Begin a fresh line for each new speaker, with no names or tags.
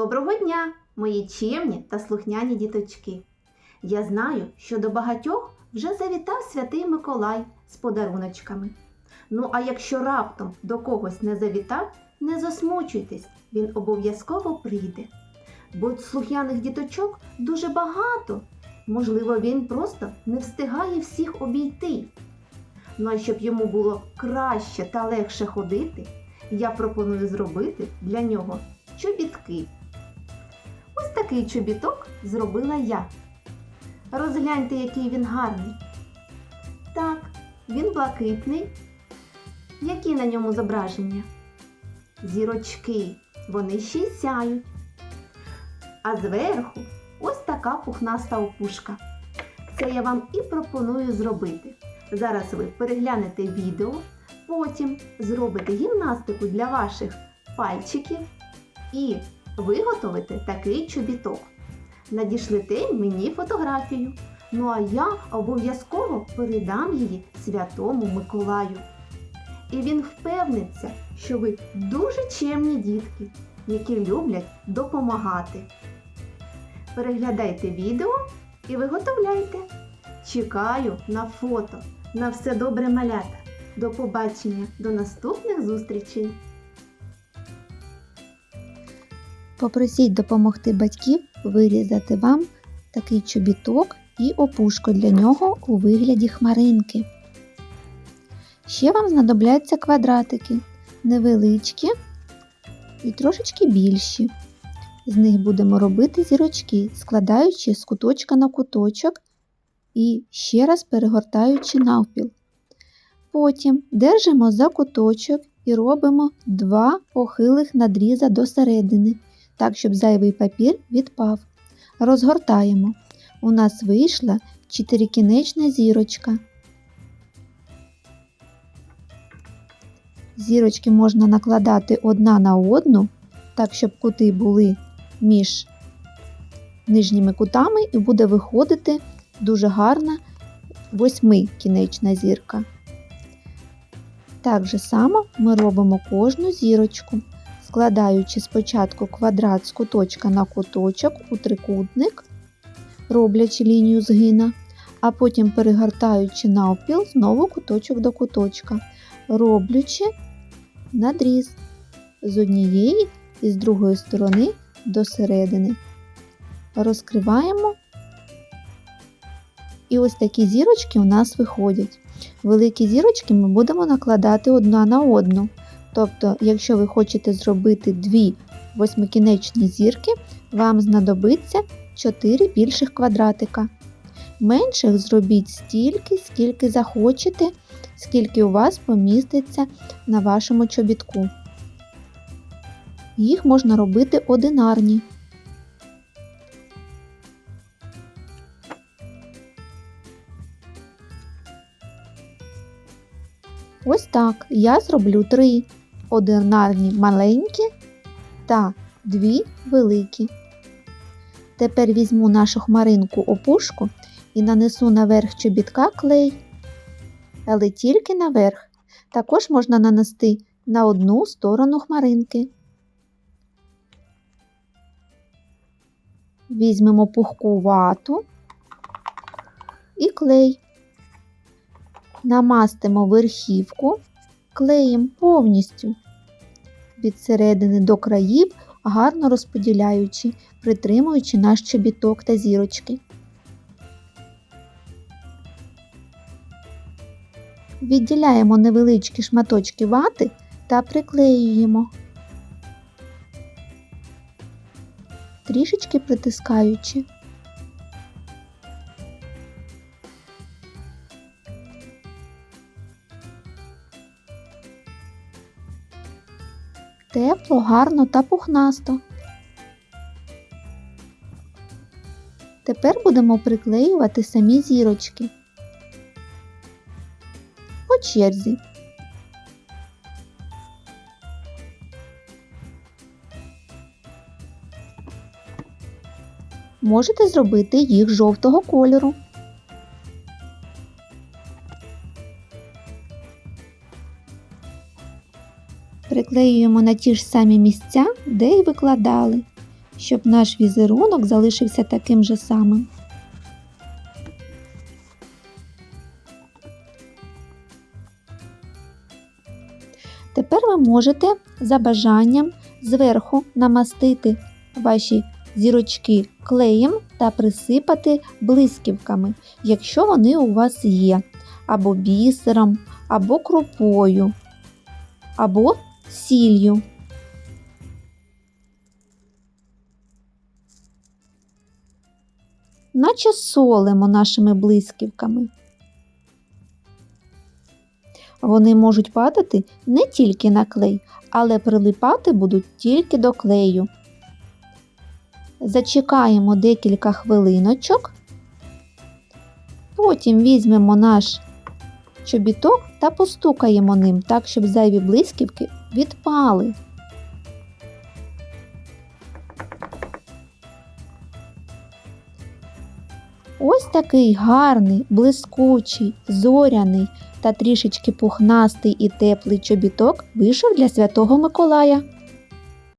Доброго дня, мої чемні та слухняні діточки. Я знаю, що до багатьох вже завітав святий Миколай з подаруночками. Ну, а якщо раптом до когось не завітав, не засмучуйтесь, він обов'язково прийде. Бо слухняних діточок дуже багато. Можливо, він просто не встигає всіх обійти. Ну а щоб йому було краще та легше ходити, я пропоную зробити для нього чобітки. Такий чобіток зробила я. Розгляньте, який він гарний. Так, він блакитний. Які на ньому зображення? Зірочки, вони ще й сяють. А зверху ось така пухнаста опушка. Це я вам і пропоную зробити. Зараз ви переглянете відео, потім зробите гімнастику для ваших пальчиків і виготовите такий чобіток. Надішлите мені фотографію. Ну а я обов'язково передам її святому Миколаю. І він впевниться, що ви дуже чемні дітки, які люблять допомагати. Переглядайте відео і виготовляйте. Чекаю на фото. На все добре малята. До побачення, до наступних зустрічей!
Попросіть допомогти батьків вирізати вам такий чобіток і опушку для нього у вигляді хмаринки. Ще вам знадобляться квадратики невеличкі і трошечки більші. З них будемо робити зірочки, складаючи з куточка на куточок і ще раз перегортаючи навпіл. Потім держимо за куточок і робимо два похилих надріза до середини так, щоб зайвий папір відпав. Розгортаємо. У нас вийшла чотирикінечна зірочка. Зірочки можна накладати одна на одну, так, щоб кути були між нижніми кутами, і буде виходити дуже гарна восьмикінечна зірка. Так же само ми робимо кожну зірочку складаючи спочатку квадрат з куточка на куточок у трикутник, роблячи лінію згина, а потім перегортаючи навпіл знову куточок до куточка, роблячи надріз з однієї і з другої сторони до середини. Розкриваємо. І ось такі зірочки у нас виходять. Великі зірочки ми будемо накладати одна на одну. Тобто, якщо ви хочете зробити дві восьмикінечні зірки, вам знадобиться 4 більших квадратика. Менших зробіть стільки, скільки захочете, скільки у вас поміститься на вашому чобітку. Їх можна робити одинарні. Ось так я зроблю три одинарні маленькі та дві великі. Тепер візьму нашу хмаринку опушку і нанесу наверх чобітка клей, але тільки наверх. Також можна нанести на одну сторону хмаринки. Візьмемо пухку вату і клей. Намастимо верхівку клеєм повністю від середини до країв, гарно розподіляючи, притримуючи наш чобіток та зірочки. Відділяємо невеличкі шматочки вати та приклеюємо, трішечки притискаючи. Тепло, гарно та пухнасто. Тепер будемо приклеювати самі зірочки по черзі. Можете зробити їх жовтого кольору. Приклеюємо на ті ж самі місця, де й викладали, щоб наш візерунок залишився таким же самим. Тепер ви можете за бажанням зверху намастити ваші зірочки клеєм та присипати блисківками, якщо вони у вас є, або бісером, або крупою, або сіллю. Наче солимо нашими блисківками. Вони можуть падати не тільки на клей, але прилипати будуть тільки до клею. Зачекаємо декілька хвилиночок. Потім візьмемо наш чобіток та постукаємо ним так, щоб зайві блисківки відпали. Ось такий гарний, блискучий, зоряний та трішечки пухнастий і теплий чобіток вийшов для Святого Миколая.